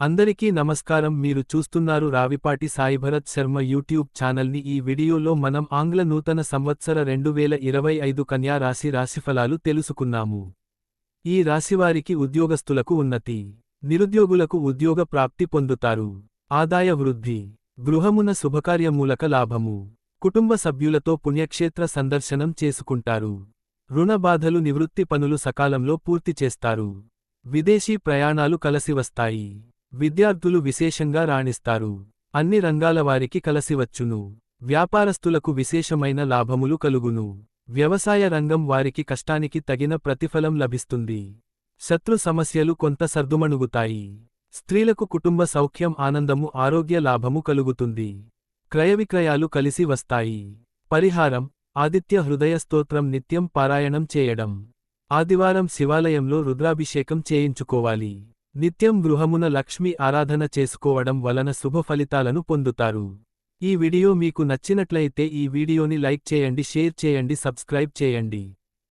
అందరికీ నమస్కారం. మీరు చూస్తున్నారు రావిపాటి సాయిభరత్ శర్మ యూట్యూబ్ ఛానల్ని. ఈ వీడియోలో మనం ఆంగ్ల నూతన సంవత్సర రెండు వేల ఇరవై ఐదు కన్యా రాశి రాశిఫలాలు తెలుసుకున్నాము. ఈ రాశివారికి ఉద్యోగస్తులకు ఉన్నతి. నిరుద్యోగులకు ఉద్యోగ ప్రాప్తి పొందుతారు. ఆదాయ వృద్ధి. గృహమున శుభకార్యమూలక లాభము. కుటుంబ సభ్యులతో పుణ్యక్షేత్ర సందర్శనం చేసుకుంటారు. రుణ బాధలు నివృత్తి పనులు సకాలంలో పూర్తి చేస్తారు. విదేశీ ప్రయాణాలు కలసి వస్తాయి విద్యార్థులు విశేషంగా రాణిస్తారు. అన్ని రంగాల వారికి కలసివచ్చును వ్యాపారస్తులకు విశేషమైన లాభములు కలుగును. వ్యవసాయ రంగం వారికి కష్టానికి తగిన ప్రతిఫలం లభిస్తుంది. శత్రు సమస్యలు కొంత సర్దుమణుగుతాయి. స్త్రీలకు కుటుంబ సౌఖ్యం ఆనందము ఆరోగ్య లాభము కలుగుతుంది. క్రయవిక్రయాలు కలిసి వస్తాయి. పరిహారం ఆదిత్య హృదయ స్తోత్రం నిత్యం పారాయణం చేయడం. ఆదివారం శివాలయంలో రుద్రాభిషేకం చేయించుకోవాలి. నిత్యం గృహమున లక్ష్మీ ఆరాధన చేసుకోవడం వలన శుభ ఫలితాలను పొందుతారు. ఈ వీడియో మీకు నచ్చినట్లయితే ఈ వీడియోని లైక్ చేయండి షేర్ చేయండి సబ్స్క్రైబ్ చేయండి.